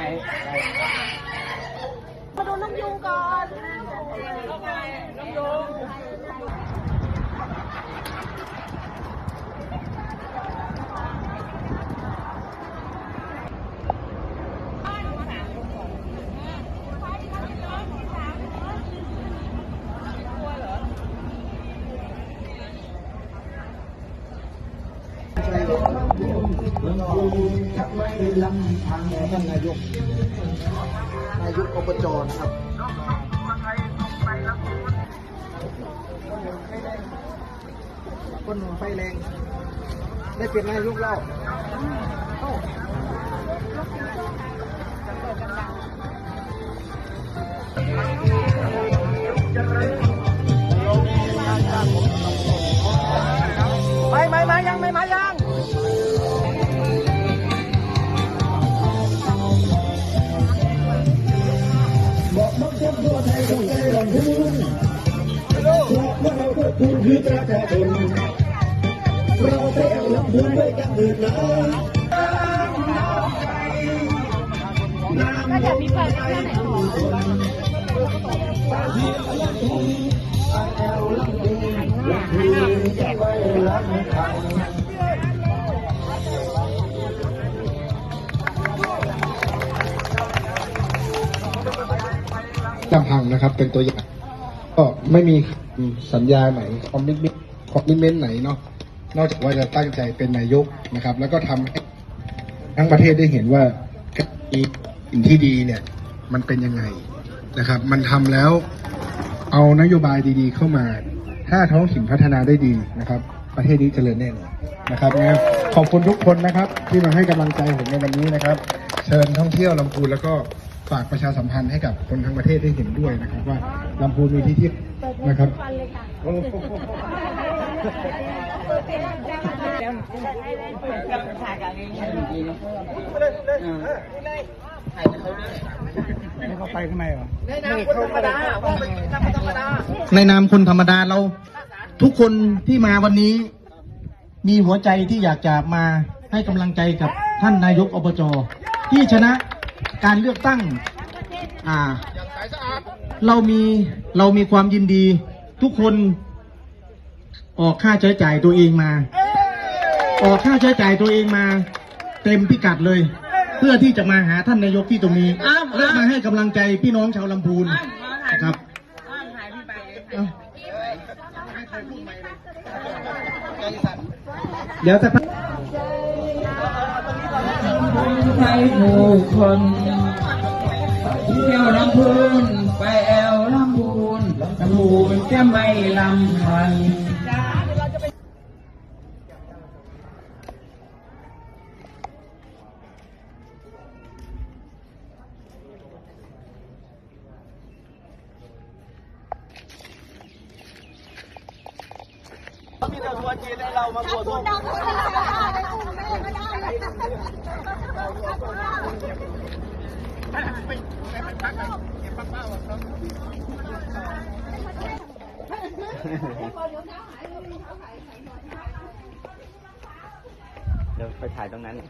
ไก่ไก่มาดูน้องยูงก่อนน้องยูง ท่านนายก นายกอบจนะครับคนหนุ่มไฟแรง ได้เป็นนายกแล้วเอ้ ประชาชนเราไปเอาลำพูนไว้กันอื่นนะน้ำก็อยากมีแฟนแค่ไหนขอลำพังนะครับเป็นตัวอย่างก็ไม่มีสัญญาไหนคอมมิชเมนต์ คอมมิเมนต์ไหนเนาะนอกจากว่าจะตั้งใจเป็นนายกนะครับ แล้วก็ทำให้ทั้งประเทศได้เห็นว่ามีสิ่งที่ดีเนี่ยมันเป็นยังไงนะครับ มันทำแล้วเอานโยบายดีๆเข้ามา ถ้าท้องถิ่นพัฒนาได้ดีนะครับ ประเทศนี้เจริญแน่นอนนะครับงั้นขอบคุณทุกคนนะครับ ที่มาให้กำลังใจผมในวันนี้นะครับ เชิญท่องเที่ยวลำพูนแล้วก็ฝากประชาสัมพันธ์ให้กับคนทั้งประเทศได้เห็นด้วยนะครับ ว่าลำพูนมีที่เที่ยวนะครับ เลยค่ะโอ้โหถ่ายกันเองให้เขาไปข้างในเหรอในนามคนธรรมดาว่าเป็นธรรมดา ในนามคนธรรมดาเรา ทุกคนที่มาวันนี้ มีหัวใจที่อยากจะมาให้กำลังใจกับท่านนายกอบจที่ชนะการเลือกตั้ง อ่า เรามีเรามีความยินดี ทุกคน ออกค่าใช้จ่ายตัวเองมา ออกค่าใช้จ่ายตัวเองมา เต็มพิกัดเลย เพื่อที่จะมาหาท่านนายกที่ตรงนี้และมาให้กำลังใจพี่น้องชาวลำพูนนะครับเอ้าเดี๋ยวจะไทยผู้คนเที่ยวลำพูนไปแอวลำพูนลำพูนจะไม่ลำพัน จะชวนจีนให้เรามาตรวจดูเดี๋ยวไปถ่ายตรงนั้นเนี่ย